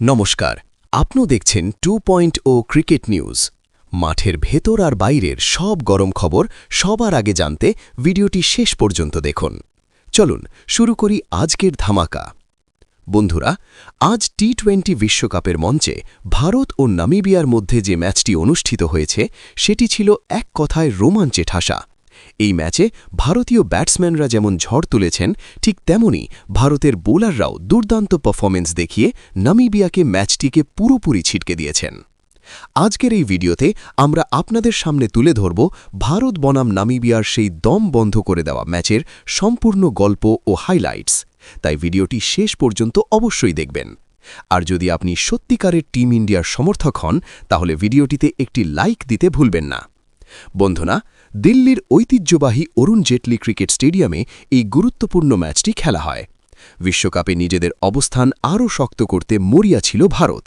নমস্কার। আপনিও দেখছেন two point O cricket news. মাঠের ভেতর আর বাইরের সব গরম খবর সবার আগে জানতে ভিডিওটি শেষ পর্যন্ত দেখুন। চলুন, শুরু করি আজকের ধামাকা। বন্ধুরা, আজ টি টোয়েন্টি বিশ্বকাপের মঞ্চে ভারত ও নামিবিয়ার মধ্যে যে ম্যাচটি অনুষ্ঠিত হয়েছে, সেটি ছিল এক কথায় রোমাঞ্চে ঠাসা। এই ম্যাচে ভারতীয় ব্যাটসম্যানরা যেমন ঝড় তুলেছেন, ঠিক তেমনি ভারতের বোলাররাও দুর্দান্ত পারফরমেন্স দেখিয়ে নামিবিয়াকে ম্যাচটিকে পুরোপুরি ছিটকে দিয়েছেন। আজকের এই ভিডিওতে আমরা আপনাদের সামনে তুলে ধরব ভারত বনাম নামিবিয়ার সেই দম বন্ধ করে দেওয়া ম্যাচের সম্পূর্ণ গল্প ও হাইলাইটস। তাই ভিডিওটি শেষ পর্যন্ত অবশ্যই দেখবেন। আর যদি আপনি সত্যিকারের টিম ইন্ডিয়ার সমর্থক হন, তাহলে ভিডিওটিতে একটি লাইক দিতে ভুলবেন না। বন্ধুরা দিল্লির ঐতিহ্যবাহী অরুণ জেটলি ক্রিকেট স্টেডিয়ামে এই গুরুত্বপূর্ণ ম্যাচটি খেলা হয়। বিশ্বকাপে নিজেদের অবস্থান আরও শক্ত করতে মরিয়া ছিল ভারত।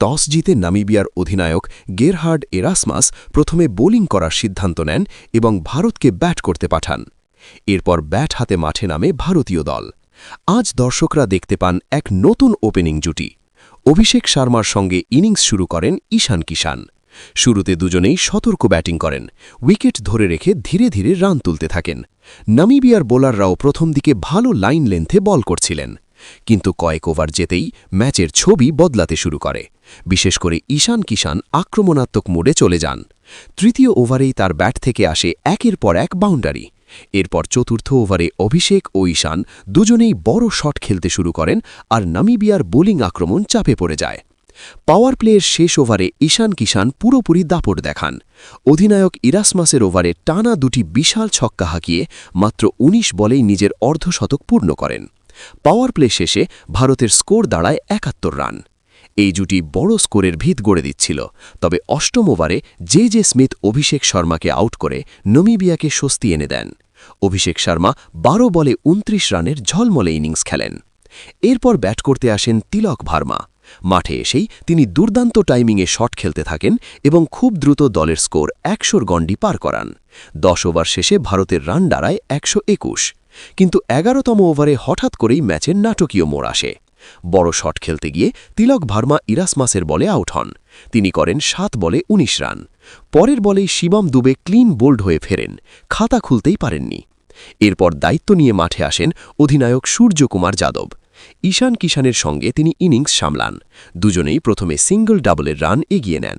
টস জিতে নামিবিয়ার অধিনায়ক গেরহার্ড এরাসমাস প্রথমে বোলিং করার সিদ্ধান্ত নেন এবং ভারতকে ব্যাট করতে পাঠান। এরপর ব্যাট হাতে মাঠে নামে ভারতীয় দল। আজ দর্শকরা দেখতে পান এক নতুন ওপেনিং জুটি। অভিষেক শর্মার সঙ্গে ইনিংস শুরু করেন ঈশান কিষান শুরুতে দুজনেই সতর্ক ব্যাটিং করেন। উইকেট ধরে রেখে ধীরে ধীরে রান তুলতে থাকেন। নামিবিয়ার বোলাররাও প্রথম দিকে ভালো লাইন লেন্থে বল করছিলেন। কিন্তু কয়েক ওভার যেতেই ম্যাচের ছবি বদলাতে শুরু করে। বিশেষ করে ঈশান কিষান আক্রমণাত্মক মোডে চলে যান। তৃতীয় ওভারেই তার ব্যাট থেকে আসে একের পর এক বাউন্ডারি। এরপর চতুর্থ ওভারে অভিষেক ও ঈশান দুজনেই বড় শট খেলতে শুরু করেন আর নামিবিয়ার বোলিং আক্রমণ চাপে পড়ে যায়। পাওয়ার প্লেয়ের শেষ ওভারে ঈশান কিষান পুরোপুরি দাপট দেখান। অধিনায়ক ইরাসমাসের ওভারে টানা দুটি বিশাল ছক্কা হাঁকিয়ে মাত্র ১৯ বলেই নিজের অর্ধশতক পূর্ণ করেন। পাওয়ার প্লে শেষে ভারতের স্কোর দাঁড়ায় একাত্তর রান। এই জুটি বড় স্কোরের ভিত গড়ে দিচ্ছিল, তবে অষ্টম ওভারে জে জে স্মিথ অভিষেক শর্মাকে আউট করে নমিবিয়াকে স্বস্তি এনে দেন। অভিষেক শর্মা বারো বলে ২৯ রানের ঝলমলে ইনিংস খেলেন। এরপর ব্যাট করতে আসেন তিলক ভার্মা। মাঠে এসেই তিনি দুর্দান্ত টাইমিংয়ে শট খেলতে থাকেন এবং খুব দ্রুত দলের স্কোর একশোর গণ্ডি পার করান। দশ ওভার শেষে ভারতের রান দাঁড়ায় একশো একুশ। কিন্তু এগারোতম ওভারে হঠাৎ করেই ম্যাচের নাটকীয় মোড় আসে। বড় শট খেলতে গিয়ে তিলক ভার্মা ইরাসমাসের বলে আউট হন। তিনি করেন সাত বলে ১৯ রান। পরের বলেই শিবম দুবে ক্লিন বোল্ড হয়ে ফেরেন। খাতা খুলতেই পারেননি। এরপর দায়িত্ব নিয়ে মাঠে আসেন অধিনায়ক সূর্যকুমার যাদব। ঈশান কিষানের সঙ্গে তিনি ইনিংস সামলান। দুজনেই প্রথমে সিঙ্গল ডাবলের রান এগিয়ে নেন।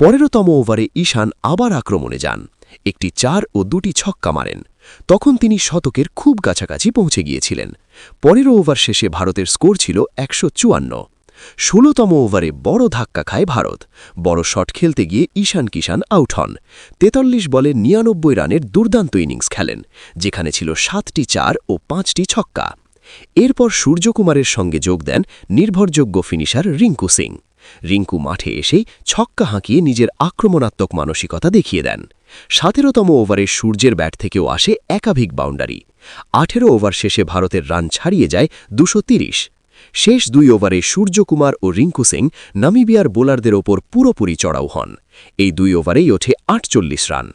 পনেরোতম ওভারে ঈশান আবার আক্রমণে যান। একটি চার ও দুটি ছক্কা মারেন। তখন তিনি শতকের খুব কাছাকাছি পৌঁছে গিয়েছিলেন। পনেরো ওভার শেষে ভারতের স্কোর ছিল একশো চুয়ান্ন। ষোলোতম ওভারে বড় ধাক্কা খায় ভারত। বড় শট খেলতে গিয়ে ঈশান কিষান আউট হন। তেতাল্লিশ বলে নিরানব্বই রানের দুর্দান্ত ইনিংস খেলেন, যেখানে ছিল সাতটি চার ও পাঁচটি ছক্কা। এরপর সূর্যকুমারের সঙ্গে যোগ দেন নির্ভরযোগ্য ফিনিশার রিঙ্কু সিং। রিঙ্কু মাঠে এসেই ছক্কা হাঁকিয়ে নিজের আক্রমণাত্মক মানসিকতা দেখিয়ে দেন। সতেরোতম ওভারে সূর্যের ব্যাট থেকেও আসে একাধিক বাউন্ডারি। আঠেরো ওভার শেষে ভারতের রান ছাড়িয়ে যায় দুশো শেষ দুই ওভারে সূর্যকুমার ও রিঙ্কু সিং নামিবিয়ার বোলারদের ওপর পুরোপুরি চড়াও হন। এই দুই ওভারেই ওঠে আটচল্লিশ রান।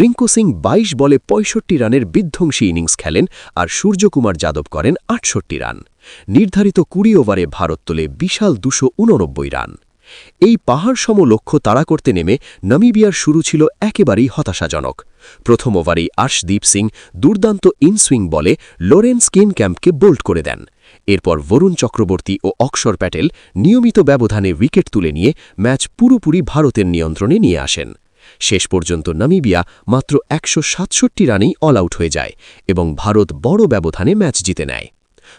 রিঙ্কু সিং ২২ বলে পঁয়ষট্টি রানের বিধ্বংসী ইনিংস খেলেন আর সূর্যকুমার যাদব করেন আটষট্টি রান। নির্ধারিত কুড়ি ওভারে ভারত তোলে বিশাল দুশো রান। এই পাহাড়সম লক্ষ্য তাড়া করতে নেমে নামিবিয়ার শুরু ছিল একেবারেই হতাশাজনক। প্রথম ওভারেই আর্শদীপ সিং দুর্দান্ত ইনসুইং বলে লোরেন্স কিন ক্যাম্পকে বোল্ড করে দেন। এরপর বরুণ চক্রবর্তী ও অক্ষর প্যাটেল নিয়মিত ব্যবধানে উইকেট তুলে নিয়ে ম্যাচ পুরোপুরি ভারতের নিয়ন্ত্রণে নিয়ে আসেন। শেষ পর্যন্ত নামিবিয়া মাত্র একশো সাতষট্টি রানেই অল আউট হয়ে যায় এবং ভারত বড় ব্যবধানে ম্যাচ জিতে নেয়।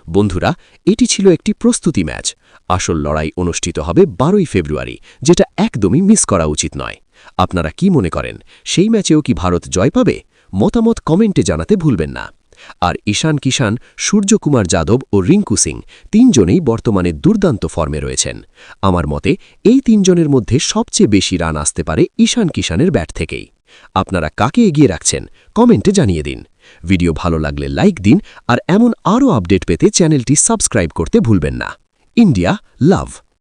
বন্ধুরা, এটি ছিল একটি প্রস্তুতি ম্যাচ। আসল লড়াই অনুষ্ঠিত হবে বারোই ফেব্রুয়ারি, যেটা একদমই মিস করা উচিত নয়। আপনারা কি মনে করেন, সেই ম্যাচেও কি ভারত জয় পাবে? মতামত কমেন্টে জানাতে ভুলবেন না। আর ঈশান কিষান সূর্যকুমার যাদব ও রিঙ্কু সিং তিনজনেই বর্তমানে দুর্দান্ত ফর্মে রয়েছেন। আমার মতে, এই তিনজনের মধ্যে সবচেয়ে বেশি রান আসতে পারে ঈশান কিষানের ব্যাট থেকেই। আপনারা কাকে এগিয়ে রাখছেন, কমেন্টে জানিয়ে দিন। ভিডিও ভালো লাগলে লাইক দিন আর এমন আরও আপডেট পেতে চ্যানেলটি সাবস্ক্রাইব করতে ভুলবেন না। India love.